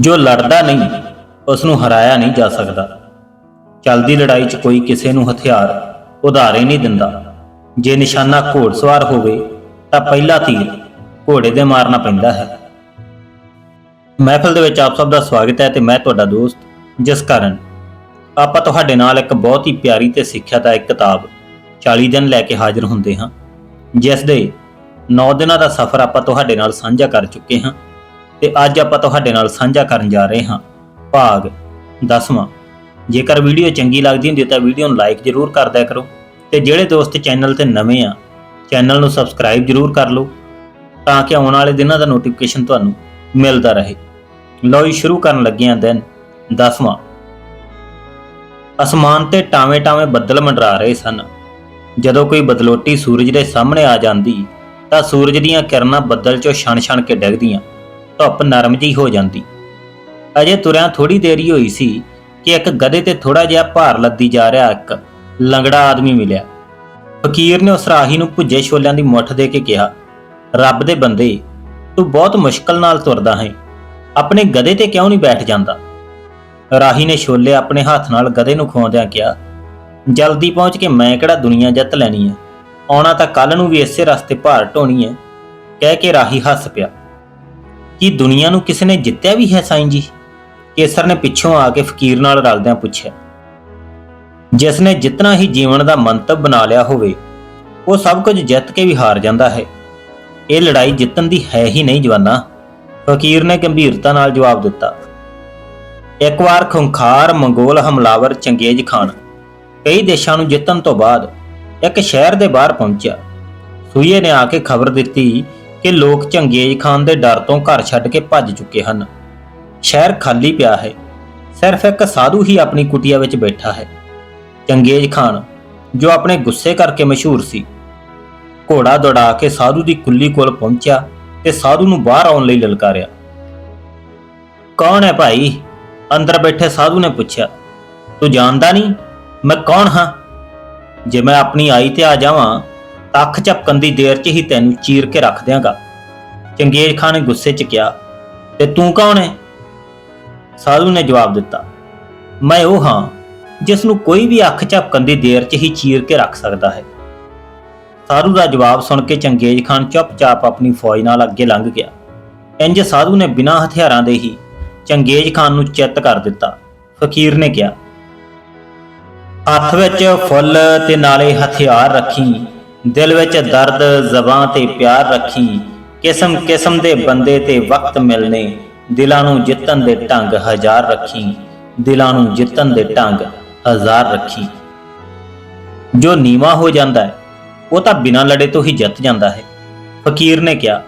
ਜੋ ਲੜਦਾ ਨਹੀਂ ਉਸ ਨੂੰ ਹਰਾਇਆ ਨਹੀਂ ਜਾ ਸਕਦਾ। ਚੱਲਦੀ ਲੜਾਈ 'ਚ ਕੋਈ ਕਿਸੇ ਨੂੰ ਹਥਿਆਰ, ਉਧਾਰੇ ਨਹੀਂ ਦਿੰਦਾ। ਜੇ ਨਿਸ਼ਾਨਾ ਘੋੜਸਵਾਰ ਹੋਵੇ, ਤਾਂ ਪਹਿਲਾ ਤੀਰ ਘੋੜੇ ਦੇ ਮਾਰਨਾ ਪੈਂਦਾ ਹੈ। ਮਹਿਫਲ ਦੇ ਵਿੱਚ ਆਪ ਸਭ ਦਾ ਸਵਾਗਤ ਹੈ ਤੇ ਮੈਂ ਤੁਹਾਡਾ ਦੋਸਤ ਜਿਸ ਕਾਰਨ ਆਪਾਂ ਤੁਹਾਡੇ ਨਾਲ ਇੱਕ ਬਹੁਤ ਹੀ ਪਿਆਰੀ ਤੇ ਸਿੱਖਿਆਦਾਇਕ ਕਿਤਾਬ 40 ਦਿਨ ਲੈ ਕੇ ਹਾਜ਼ਰ ਹੁੰਦੇ ਹਾਂ। ਜਿਸ ਦੇ 9 ਦਿਨਾਂ ਦਾ ਸਫ਼ਰ ਆਪਾਂ ਤੁਹਾਡੇ ਨਾਲ ਸਾਂਝਾ ਕਰ ਚੁੱਕੇ ਹਾਂ। ਤੇ ਅੱਜ ਆਪਾਂ ਤੁਹਾਡੇ ਨਾਲ ਸਾਂਝਾ ਕਰਨ ਜਾ ਰਹੇ ਹਾਂ ਭਾਗ 10ਵਾਂ ਜੇਕਰ ਵੀਡੀਓ ਚੰਗੀ ਲੱਗਦੀ ਹੁੰਦੀ ਤਾਂ ਵੀਡੀਓ ਨੂੰ ਲਾਈਕ ਜ਼ਰੂਰ ਕਰ ਦਿਆ ਕਰੋ ਤੇ ਜਿਹੜੇ ਦੋਸਤ ਚੈਨਲ ਤੇ ਨਵੇਂ ਆ, ਚੈਨਲ ਨੂੰ ਸਬਸਕ੍ਰਾਈਬ ਜ਼ਰੂਰ ਕਰ ਲਓ ਤਾਂ ਕਿ ਆਉਣ ਵਾਲੇ ਦਿਨਾਂ ਦਾ ਨੋਟੀਫਿਕੇਸ਼ਨ ਤੁਹਾਨੂੰ ਮਿਲਦਾ ਰਹੇ। ਲਓ ਜੀ, ਸ਼ੁਰੂ ਕਰਨ ਲੱਗੇ ਹਾਂ ਦਿਨ 10ਵਾਂ ਅਸਮਾਨ ਤੇ ਟਾਵੇਂ-ਟਾਵੇਂ ਬੱਦਲ ਮੰਡਰਾ ਰਹੇ ਸਨ। ਜਦੋਂ ਕੋਈ ਬਦਲੋਟੀ ਸੂਰਜ ਦੇ ਸਾਹਮਣੇ ਆ ਜਾਂਦੀ ਤਾਂ ਸੂਰਜ ਦੀਆਂ ਕਿਰਨਾਂ ਬੱਦਲ 'ਚੋਂ ਛਣ-ਛਣ ਕੇ ਡਿੱਗਦੀਆਂ। ਧੁੱਪ ਨਰਮ ਜਿਹੀ ਹੋ ਜਾਂਦੀ। ਅਜੇ ਤੁਰਿਆਂ ਥੋੜੀ ਦੇਰੀ ਹੋਈ ਸੀ ਕਿ ਇੱਕ ਗਧੇ ਤੇ ਥੋੜਾ ਜਿਹਾ ਭਾਰ ਲੱਦੀ ਜਾ ਰਿਹਾ ਇੱਕ ਲੰਗੜਾ ਆਦਮੀ ਮਿਲਿਆ। ਫਕੀਰ ਨੇ ਉਸ ਰਾਹੀ ਨੂੰ ਭੁੱਜੇ ਛੋਲਿਆਂ ਦੀ ਮੁੱਠ ਦੇ ਕੇ ਕਿਹਾ, ਰੱਬ ਦੇ ਬੰਦੇ, ਤੂੰ ਬਹੁਤ ਮੁਸ਼ਕਲ ਨਾਲ ਤੁਰਦਾ ਹੈ। ਆਪਣੇ ਗਧੇ ਤੇ ਕਿਉਂ ਨਹੀਂ ਬੈਠ ਜਾਂਦਾ? ਰਾਹੀ ਨੇ ਛੋਲੇ ਆਪਣੇ ਹੱਥ ਨਾਲ ਗਧੇ ਨੂੰ ਖਵਾਉਂਦਿਆਂ ਕਿਹਾ, ਜਲਦੀ ਪਹੁੰਚ ਕੇ ਮੈਂ ਕਿਹੜਾ ਦੁਨੀਆ ਜਿੱਤ ਲੈਣੀ ਹੈ? ਆਉਣਾ ਤਾਂ ਕੱਲ ਨੂੰ ਵੀ ਇਸੇ ਰਸਤੇ ਭਾਰ ਢੋਣੀ ਹੈ। ਕਹਿ ਕੇ ਰਾਹੀ ਹੱਸ ਪਿਆ। ਕੀ ਦੁਨੀਆ ਨੂੰ ਕਿਸੇ ਨੇ ਜਿੱਤਿਆ ਵੀ ਹੈ ਸਾਈਂ ਜੀ? ਕੇਸਰ ਨੇ ਪਿੱਛੋਂ ਆ ਕੇ ਫਕੀਰ ਨਾਲ ਰਲਦਿਆਂ ਪੁੱਛਿਆ, ਜਿਸ ਨੇ ਜਿੱਤਣਾ ਹੀ ਜੀਵਨ ਦਾ ਮੰਤਵ ਬਣਾ ਲਿਆ ਹੋਵੇ, ਉਹ ਸਭ ਕੁਝ ਜਿੱਤ ਕੇ ਵੀ ਹਾਰ ਜਾਂਦਾ ਹੈ। ਇਹ ਲੜਾਈ ਜਿੱਤਣ ਦੀ ਹੈ ਹੀ ਨਹੀਂ, ਜਵਾਨਾ। ਫਕੀਰ ਨੇ ਗੰਭੀਰਤਾ ਨਾਲ ਜਵਾਬ ਦਿੱਤਾ, ਇੱਕ ਵਾਰ ਖੁੰਖਾਰ ਮੰਗੋਲ ਹਮਲਾਵਰ ਚੰਗੇਜ਼ ਖਾਨ ਕਈ ਦੇਸ਼ਾਂ ਨੂੰ ਜਿੱਤਣ ਤੋਂ ਬਾਅਦ ਇੱਕ ਸ਼ਹਿਰ ਦੇ ਬਾਹਰ ਪਹੁੰਚਿਆ। ਸੂਈਏ ਨੇ ਆ ਕੇ ਖਬਰ ਦਿੱਤੀ ਕਿ ਲੋਕ ਚੰਗੇਜ਼ ਖਾਨ ਦੇ ਡਰ ਤੋਂ ਘਰ ਛੱਡ ਕੇ ਭੱਜ ਚੁੱਕੇ ਹਨ। ਸ਼ਹਿਰ ਖਾਲੀ ਪਿਆ ਹੈ। ਸਿਰਫ ਇੱਕ ਸਾਧੂ ਹੀ ਆਪਣੀ ਕੁਟੀਆ ਵਿੱਚ ਬੈਠਾ ਹੈ। ਚੰਗੇਜ਼ ਖਾਨ, ਜੋ ਆਪਣੇ ਗੁੱਸੇ ਕਰਕੇ ਮਸ਼ਹੂਰ ਸੀ, ਘੋੜਾ ਦੌੜਾ ਕੇ ਸਾਧੂ ਦੀ ਕੁੱਲੀ ਕੋਲ ਪਹੁੰਚਿਆ ਤੇ ਸਾਧੂ ਨੂੰ ਬਾਹਰ ਆਉਣ ਲਈ ਲਲਕਾਰਿਆ। ਕੌਣ ਹੈ ਭਾਈ? ਅੰਦਰ ਬੈਠੇ ਸਾਧੂ ਨੇ ਪੁੱਛਿਆ। ਤੂੰ ਜਾਣਦਾ ਨਹੀਂ? ਮੈਂ ਕੌਣ ਹਾਂ? ਜੇ ਮੈਂ ਆਪਣੀ ਆਈ ਤੇ ਆ ਜਾਵਾਂ ਅੱਖ ਝਪਕਣ ਦੀ ਦੇਰ 'ਚ ਹੀ ਤੈਨੂੰ ਚੀਰ ਕੇ ਰੱਖ ਦਿਆਂਗਾ। ਚੰਗੇਜ਼ ਖਾਨ ਨੇ ਗੁੱਸੇ 'ਚ ਕਿਹਾ, ਤੇ ਤੂੰ ਕੌਣ ਹੈ ਸਾਧੂ ਨੇ ਜਵਾਬ ਦਿੱਤਾ, ਮੈਂ ਉਹ ਹਾਂ, ਜਿਸ ਨੂੰ ਕੋਈ ਵੀ ਅੱਖ ਝਪਕਣ ਦੀ ਦੇਰ 'ਚ ਹੀ ਚੀਰ ਕੇ ਰੱਖ ਸਕਦਾ ਹੈ। ਸਾਧੂ ਦਾ ਜਵਾਬ ਸੁਣ ਕੇ ਚੰਗੇਜ਼ ਖਾਨ ਚੁੱਪਚਾਪ ਆਪਣੀ ਫੌਜ ਨਾਲ ਅੱਗੇ ਲੰਘ ਗਿਆ। ਇੰਜ ਸਾਧੂ ਨੇ ਬਿਨਾਂ ਹਥਿਆਰਾਂ ਦੇ ਹੀ ਚੰਗੇਜ਼ ਖਾਨ ਨੂੰ ਚਿੱਤ ਕਰ ਦਿੱਤਾ। ਫਕੀਰ ਨੇ ਕਿਹਾ, ਹੱਥ ਵਿੱਚ ਫੁੱਲ ਤੇ ਨਾਲੇ ਹਥਿਆਰ ਰੱਖੀ ਦਿਲ ਵਿੱਚ ਦਰਦ ਜ਼ਬਾਂ ਤੇ ਪਿਆਰ ਰੱਖੀ, ਕਿਸਮ ਕਿਸਮ ਦੇ ਬੰਦੇ ਤੇ ਵਕਤ ਮਿਲਨੇ, ਦਿਲਾਂ ਨੂੰ ਜਿੱਤਣ ਦੇ ਢੰਗ ਹਜ਼ਾਰ ਰੱਖੀ, ਦਿਲਾਂ ਨੂੰ ਜਿੱਤਣ ਦੇ ਢੰਗ ਹਜ਼ਾਰ ਰੱਖੀ। ਜੋ ਨੀਵਾ ਹੋ ਜਾਂਦਾ ਹੈ, ਉਹ ਤਾਂ ਬਿਨਾਂ ਲੜੇ ਤੋਂ ਹੀ ਜਿੱਤ ਜਾਂਦਾ ਹੈ। ਫਕੀਰ ਨੇ ਕਿਹਾ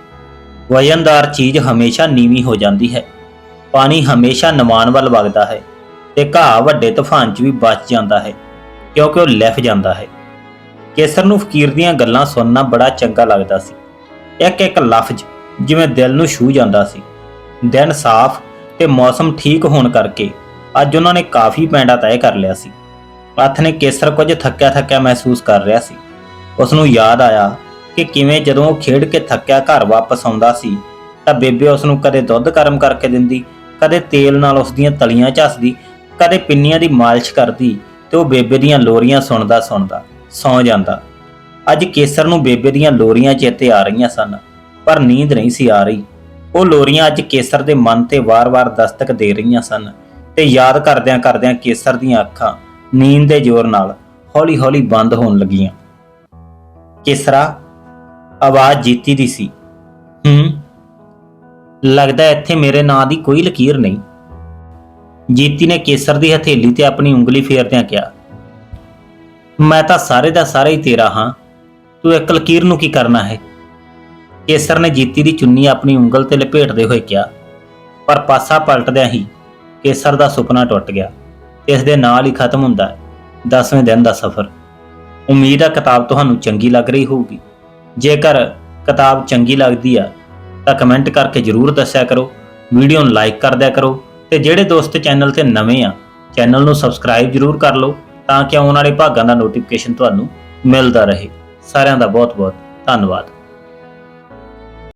ਵਜਨਦਾਰ ਚੀਜ਼ ਹਮੇਸ਼ਾ ਨੀਵੀਂ ਹੋ ਜਾਂਦੀ ਹੈ। ਪਾਣੀ ਹਮੇਸ਼ਾ ਨਮਾਨ ਵੱਲ ਵਗਦਾ ਹੈ ਤੇ ਘਾਹ ਵੱਡੇ ਤੂਫਾਨ 'ਚ ਵੀ ਬਚ ਜਾਂਦਾ ਹੈ, ਕਿਉਂਕਿ ਉਹ ਲਿਫ ਜਾਂਦਾ ਹੈ। ਕੇਸਰ ਨੂੰ ਫਕੀਰ ਦੀਆਂ ਗੱਲਾਂ ਸੁਣਨਾ ਬੜਾ ਚੰਗਾ ਲੱਗਦਾ ਸੀ। ਇੱਕ ਇੱਕ ਲਫ਼ਜ਼ ਜਿਵੇਂ ਦਿਲ ਨੂੰ ਛੂ ਜਾਂਦਾ ਸੀ। ਦਿਨ ਸਾਫ਼ ਤੇ ਮੌਸਮ ਠੀਕ ਹੋਣ ਕਰਕੇ ਅੱਜ ਉਹਨਾਂ ਨੇ ਕਾਫੀ ਪੈਂਡਾ ਤੈਅ ਕਰ ਲਿਆ ਸੀ। ਹੱਥ ਨੇ ਕੇਸਰ ਕੁਝ ਥੱਕਿਆ ਥੱਕਿਆ ਮਹਿਸੂਸ ਕਰ ਰਿਹਾ ਸੀ। ਉਸ ਨੂੰ ਯਾਦ ਆਇਆ ਕਿ ਕਿਵੇਂ ਜਦੋਂ ਉਹ ਖੇਡ ਕੇ ਥੱਕਿਆ ਘਰ ਵਾਪਸ ਆਉਂਦਾ ਸੀ, ਤਾਂ ਬੇਬੇ ਉਸ ਨੂੰ ਕਦੇ ਦੁੱਧ ਗਰਮ ਕਰਕੇ ਦਿੰਦੀ, ਕਦੇ ਤੇਲ ਨਾਲ ਉਸ ਦੀਆਂ ਤਲੀਆਂ ਝੱਸਦੀ, ਕਦੇ ਪਿੰਨੀਆਂ ਦੀ ਮਾਲਿਸ਼ ਕਰਦੀ ਤੇ ਉਹ ਬੇਬੇ ਦੀਆਂ ਲੋਰੀਆਂ ਸੁਣਦਾ ਸੁਣਦਾ ਸੌਂ ਜਾਂਦਾ। ਅੱਜ ਕੇਸਰ ਨੂੰ ਬੇਬੇ ਦੀਆਂ ਲੋਰੀਆਂ ਚੇਤੇ ਆ ਰਹੀਆਂ ਸਨ, ਪਰ ਨੀਂਦ ਨਹੀਂ ਸੀ ਆ ਰਹੀ। ਉਹ ਲੋਰੀਆਂ ਅੱਜ ਕੇਸਰ ਦੇ ਮਨ ਤੇ ਵਾਰ-ਵਾਰ ਦਸਤਕ ਦੇ ਰਹੀਆਂ ਸਨ ਤੇ ਯਾਦ ਕਰਦਿਆਂ ਕਰਦਿਆਂ ਕੇਸਰ ਦੀਆਂ ਅੱਖਾਂ ਨੀਂਦ ਦੇ ਜ਼ੋਰ ਨਾਲ ਹੌਲੀ-ਹੌਲੀ ਬੰਦ ਹੋਣ ਲੱਗੀਆਂ। ਕੇਸਰਾ, ਆਵਾਜ਼ ਜੀਤੀ ਦੀ ਸੀ। ਹੂੰ, ਲੱਗਦਾ ਇੱਥੇ ਮੇਰੇ ਨਾਂ ਦੀ ਕੋਈ ਲਕੀਰ ਨਹੀਂ। ਜੀਤੀ ਨੇ ਕੇਸਰ ਦੀ ਹਥੇਲੀ ਤੇ ਆਪਣੀ ਉਂਗਲੀ ਫੇਰਦਿਆਂ ਕਿਹਾ ਮੈਂ ਤਾਂ ਸਾਰੇ ਦਾ ਸਾਰਾ ਹੀ ਤੇਰਾ ਹਾਂ। ਤੂੰ ਇੱਕ ਲਕੀਰ ਨੂੰ ਕੀ ਕਰਨਾ ਹੈ? ਕੇਸਰ ਨੇ ਜੀਤੀ ਦੀ ਚੁੰਨੀ ਆਪਣੀ ਉਂਗਲ ਤੇ ਲਪੇਟਦੇ ਹੋਏ ਕਿਹਾ, ਪਰ ਪਾਸਾ ਪਲਟਦਿਆਂ ਹੀ ਕੇਸਰ ਦਾ ਸੁਪਨਾ ਟੁੱਟ ਗਿਆ। ਇਸ ਦੇ ਨਾਲ ਹੀ ਖਤਮ ਹੁੰਦਾ ਹੈ 10ਵੇਂ ਦਿਨ ਦਾ ਸਫ਼ਰ। ਉਮੀਦ ਹੈ ਕਿਤਾਬ ਤੁਹਾਨੂੰ ਚੰਗੀ ਲੱਗ ਰਹੀ ਹੋਊਗੀ। ਜੇਕਰ ਕਿਤਾਬ ਚੰਗੀ ਲੱਗਦੀ ਆ, ਤਾਂ ਕਮੈਂਟ ਕਰਕੇ ਜਰੂਰ ਦੱਸਿਆ ਕਰੋ। ਵੀਡੀਓ ਨੂੰ ਲਾਈਕ ਕਰ ਦਿਆ ਕਰੋ ਤੇ ਜਿਹੜੇ ਦੋਸਤ ਚੈਨਲ ਤੇ ਨਵੇਂ ਆ, ਚੈਨਲ ਨੂੰ ਸਬਸਕ੍ਰਾਈਬ ਜਰੂਰ ਕਰ ਲਓ। ਤਾਂ ਕਿ ਆਉਣ ਵਾਲੇ ਭਾਗਾਂ ਦਾ ਨੋਟੀਫਿਕੇਸ਼ਨ ਤੁਹਾਨੂੰ ਮਿਲਦਾ ਰਹੇ। ਸਾਰਿਆਂ ਦਾ ਬਹੁਤ ਬਹੁਤ ਧੰਨਵਾਦ।